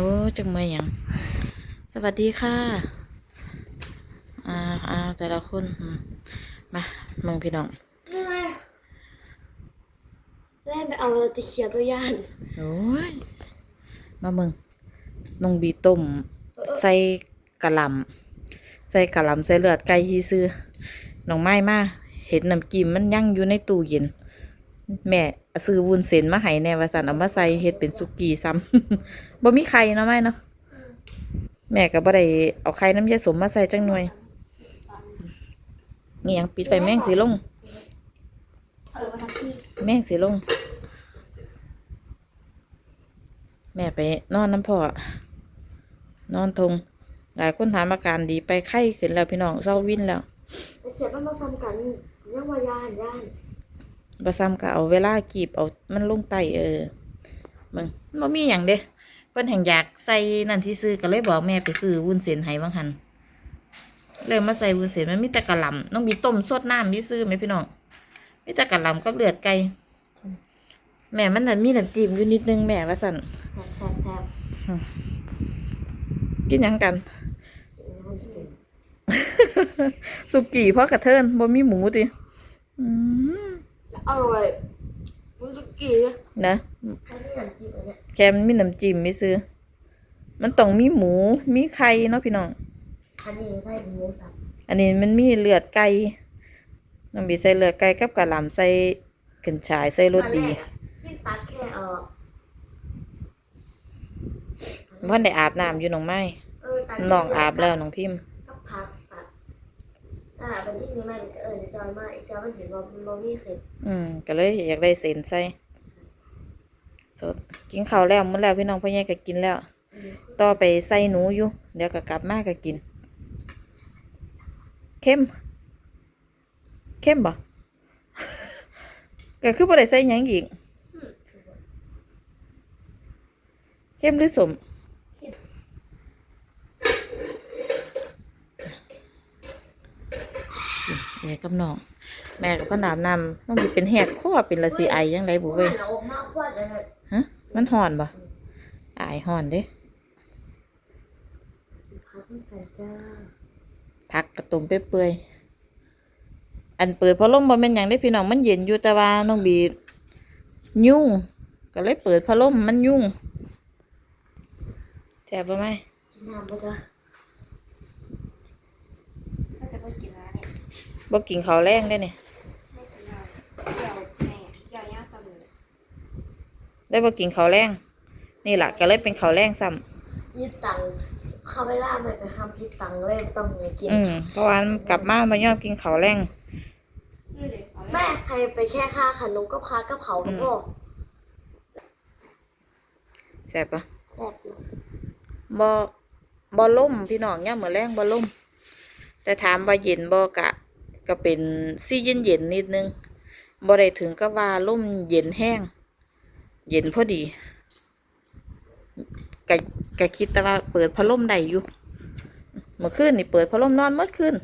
อ้จังเมยหยัง สวัสดีค่ะ อ่าอ่าแต่ละคนอืมมามึงพี่น้องนี่ไงแล่นไปเอาตะเคียนตัวย่านโอ้ย มามึงน้องบีต้ม ใส่กะหล่ำใส่กะหล่ำใส่เลือดไก่ฮีซื้อน้องไม้มา เห็นน้ำกิมมันยั่งอยู่ในตู้เย็น แม่ซื้อวุ้นเส้นมาให้แน่ว่าสันเอามาใส่เฮ็ดเป็นสุกี้ซ้ำบ่มีไข่เนาะไม่เนาะแม่ก็บ่ได้เอาไข่น้ำยาสมมาใส่จังหน่วยนี่ยังปิดไฟแม่งสิลง แม่งสิลง แม่ไปนอนน้ำพ่อนอนทงหลายคนถามอาการดีไปไข้ขึ้นแล้วพี่น้องเศร้าวินแล้วเคียนมันมาซ้ำกันยังว่าย่านย่าน บะซ้ำก็เอาเวลากีบเอามันลงไตเออมึงมันบ่มีอย่างเด้เพิ่นแห่งอยากใส่นั่นที่ซื้อก็เลยบอกแม่ไปซื้อวุ้นเส้นให้บางหันเลยมาใส่วุ้นเส้นมันมีแต่กะหล่ำน้องบีต้มสดน้ำที่ซื้อไหมพี่น้องมีแต่กะหล่ำกับเลือดไก่แม่มันนั่นมีน้ำจิ้มอยู่นิดนึงแม่ว่าสั่นแซ่บแซ่บแซ่บกินหยังกันมันเสียงสุกี้เพราะกระเทินบ่มีหมูติอืม อร่อยมันสุกี้นะอันนี้น้ำจิ้มอันเนี้ยแค่มันมีน้ำจิ้มไม่ซื้อ มันต้องมีหมูมีไข่เนาะพี่น้อง อันนี้ใส่เป็นหมูสับอันนี้มันมีเลือดไก่น้องบีใส่เลือดไก่กับกะหล่ำใส่ขึ้นฉายใส่รสดีตอนแกอะที่ตัดแค่เออเพิ่นได้อาบน้ำอยู่น้องไม้เออตัดน้องอาบแล้วน้องพิมพ์ก็พักตัด อ่าเป็นที่นี้มันเออจอยมากอีกจอยมันเห็นว่ามันโรมี่เสร็จอืมก็เลยอยากได้เส้นใส่สดกินข้าวแล้วมื้อแล้วพี่น้องพ่อใหญ่ก็กินแล้วอืมต่อไปใส่หนูอยู่ เดี๋ยวก็กลับมาก็กิน เข้ม เข้มบ่ก็คือบ่ได้ใส่หยังอีก เข้มหรือสม ม่กับน้องแม่กับพ่อนาบน้ำน้องบีเป็นแหกข้อเป็นละสีไอยังไงบุเว้ยหันออกมาควันอันนั้นฮะมันห่อนบ่อายห่อนเด้พักมันกันจ้าผักกระตุ่มเปื่อยอันเปิดพัดลมบ่แม่นหยังได้พี่น้องมันเย็นอยู่แต่ว่าน้องบียุ่งก็เลยเปิดพัดลมมันยุ่งแซ่บบ่ไหมน้ำปะจ๊ะ ก็จะไปกินร้านเนี่ย บ่กินข้าวแรงได้เนี่ยไม่กินร้านเกี่ยวแม่เกี่ยวย่างเสมอได้บ่กินข้าวแรงนี่ล่ะก็เลยเป็นข้าวแรงซ้ำยิบตังค์คาเวล่ามันเป็นคำพิดตังค์เลยต้องเงินกินอืมเพราะว่ามันกลับมาบ่ยอมกินข้าวแรงนี่เลยเอาแม่ให้ไปแค่ค่าขนมกับค่ากับเขาก็พอแซ่บปะแซ่บอยู่บ่บ่ล่มพี่น้องย่ามมื้อแรงบ่ล่มแต่ถามว่าเย็นบ่กะ ก็เป็นซี่เย็นเย็นๆนิดนึงบ่ได้ถึงกับว่าล่มเย็นแห้ง เย็นพอดีกะกะคิดแต่ว่าเปิดพัดลมได้อยู่เมื่อคืนนี่เปิดพัดลมนอนเมื่อคืน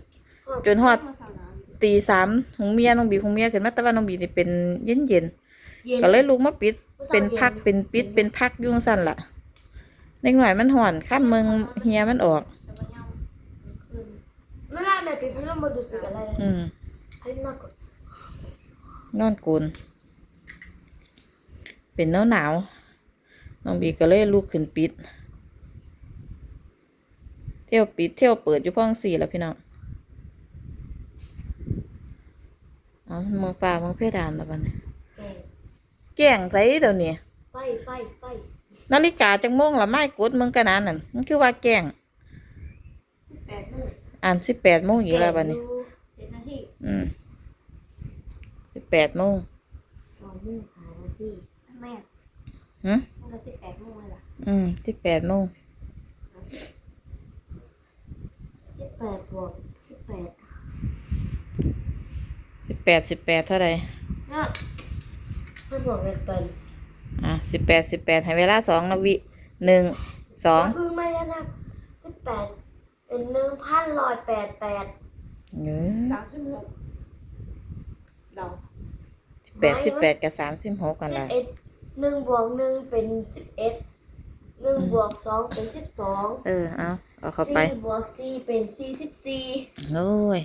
จนฮอดมาสาวน้ำตีสามหงเมียน้องบีหงเมียขึ้นมาแต่ว่าน้องบีนี่เป็นเย็นเย็นๆเย็นก็เลยลุกมาปิดมื้อเช้าเป็นพักย็เป็นปิดเป็นพักอยุ่จั่งสั่นละเล็กหน่อยมันห่อนข้ามเมืองเฮียมันออก แต่ว่าย่างขึ้น ไม่ได้ แม่ปิดพัดลมมาดูสึกอะไรอืมให้มากกดนอนกุนเป็นหนาวหนาวๆน้องบีก็เลยลุกขึ้นปิด เที่ยวปิดเที่ยวเปิดอยู่พ่องสี่แล้วพี่น้องเอามองฟ้ามองเพดานแล้วบัดนี้แกงแจ้งใส่เดี๋ยวนี้ไปไปไปนาฬิกาจังโมงละไม่กดเมืองกันนั้นนั่นมันคือว่าแจ้งสิบแปดโมง อ่านสิบแปดโมงอยู่แล้วบัดนี้แกงอยู่เจ็ดนาทีอืมสิบแปดโมงสองโมงหานาทีแม่หืมมันก็สิบแปดโมงเลยล่ะอืมสิบแปดโมงสิบแปดบวกสิบแปดสิบแปดสิบแปดเท่าไหร่เนี่ยถ้าบวกเลขเป็นอะสิบแปดสิบแปดให้เวลาสองนาวิหนึ่งสองเพิ่งไม่ยนะสิบแปด เป็นหนึ่งพันร้อยแปดแปดเออสามชั่วโมงเราสิบแปดสิบแปดกับสามสิบหกกันสิละบเอ็ดหนึ่งบวกหนึ่งเป็นสิบเอ็ดหนึ่งบวกสองเป็นสิบสองเออเอาเอาเข้าไปสี่บวกสี่เป็นสี่สิบสี่โอ้ย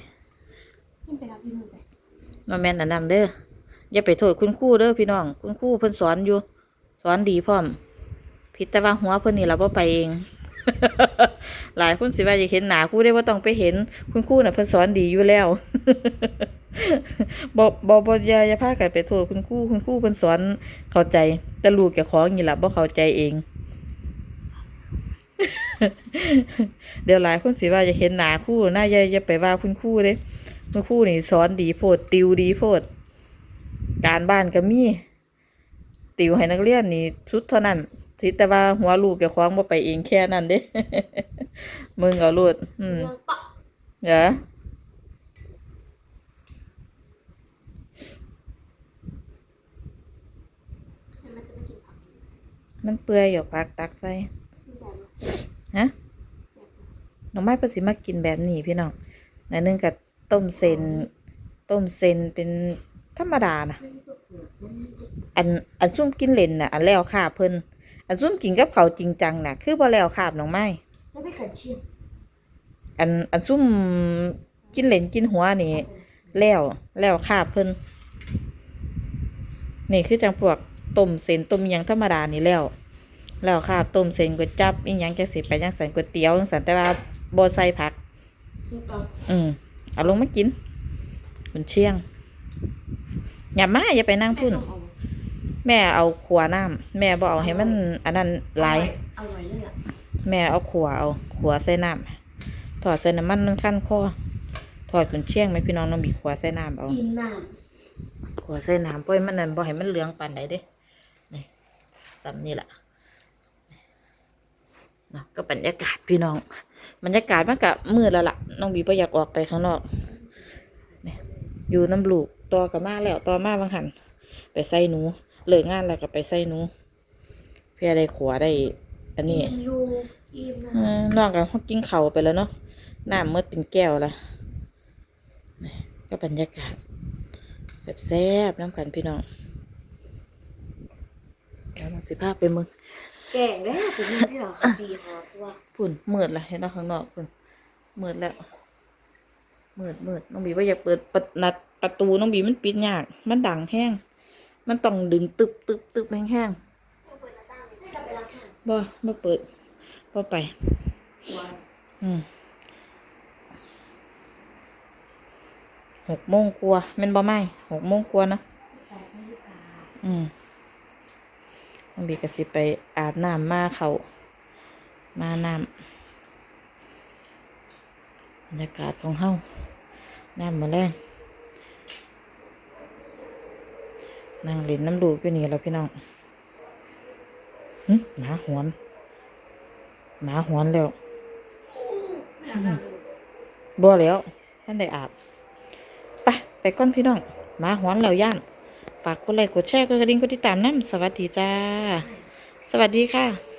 ยิ่งไปรับยืมไปมาแม่นอันนั้นเด้ออย่าไปโทษคุณครูเด้อพี่น้อง คุณครูเพิ่นสอนอยู่ สอนดีพร้อมผิดแต่ว่าหัวเพิ่นนี่เราบ่ไปเอง หลายคนสิว่าอยากเห็นหนาครูได้ว่าต้องไปเห็นคุณครูน่ะเพิ่นสอนดีอยู่แล้วบ่บ่บ่อย่าอย่าพากันไปโทษคุณครูคุณครูเพิ่นสอนเข้าใจแต่ลูกเจ้าของนี่ล่ะบ่เข้าใจเองเดี๋ยวหลายคนสิว่าอยากเห็นหนาครูน่ายาย่าไปว่าคุณครูเด้คุณครูนี่สอนดีโพดติวดีโพด การบ้านก็มี ติวให้นักเรียนนี่สุดเท่านั้น สิแต่ว่าหัวลูกแกคว้างบ่ไปเองแค่นั้นเด้ มึงเอาลูดอืมเรื่องปะเดี๋ยวแล้วมันเปื่อยอยู่พักตักใส่ฮะหน้องไม้ประสิมากินแบบนี้พี่น้องอันหนึงกับต้มเซนต้มเซนเป็นธรรมดานะอันอันซุ่มกินเล่นน่ะ อันแล้วคาบเพิ่น อันซุ่มกินกับเขาวจริงจังน่ะ คือบ่แล้วคาบน้องไม้แล้วไม่ขันเชียงอันอันซุ่มกินเล่นกินหัวนี่แล้วแล้วคาบเพิ่นนี่คือจังพวกต้มเส้นต้มหยังธรรมดานี่แล้ว แล้วคาบต้มเส้นก๋วยจับอีหยังจังสิไปจังสันก๋วยเตี๋ยวจังสันแต่ว่าบ่ใส่ผักนี่ปะอืมเอาลงมากินคุณเชียงอย่ามาอย่าไปนั่งพุ่นแม่ต้องเอา แม่เอาขัวน้ำแม่บ่เอาให้มัน อันนั้นหลาย อร่อยเลยอะแม่เอาขัวเอาขัวใส่น้ำถอดใส่น้ำมันมันขั้นคอถอดขุนเชียงไหมพี่น้องน้องบีขัวใส่น้ำเอาอิ่มน้ขัวใส่น้ำปล่อยมันนั่นบ่ให้มันเหลืองปานใดเด้นี่สำนี่แหละเนาะก็บรรยากาศพี่น้องบรรยากาศมันก็มืดแล้วล่ะน้องบีบ่อยากออกไปข้างนอกนี่อยู่น้ำลูกต่อกับมาแล้วต่อมาบางหันไปใส่หนู เลิกงานแล้วก็ไปใส่หนู เพื่อได้ขัวได้ อันำนี้อิ่มอยู่อิ่มนะเออน้องกับเขากินเขาวไปแล้วเนาะน้ำเมื่อเป็นแก้วละนี่ก็บรรยากาศแซ่บๆน้ำกันพี่น้องเดี๋ยวมาสิภาพไปมึงแกงได้เป็นเรื่องที่เราดีหาตัวพุ่นมืดละเห็นเนาะข้างนอกพุ่นมืดแล้วมืดมืดน้องบีว่าอย่าเปิดประนัดประตูน้องบีมันปิดยาก มันดังแห้ง มันต้องดึงตึบตึบตึบแห้งแห้งบไปล้างแค้ๆบ่บ่เปิดบ่ไป อืมหกโมงกลัวมันบ่ไหมหกโมงกลัวนะแต่ไม่ได้กาอืมน้องบีก็สิไปอาบน้ำมาเขามาน้ำบรรยากาศของเฮาน้ำมาแรง นั่งเล่นน้ำดูกอยู่นี่แล้วพี่น้องหึหมาหอนหมาหอนแล้วบัวแล้วท่านได้อาบไปไปก้อนพี่น้องหมาหอนแล้วย่านฝากกดไลค์กดแชร์กดกระดิ่งกดติดตามน้ำสวัสดีจ้า สวัสดีค่ะ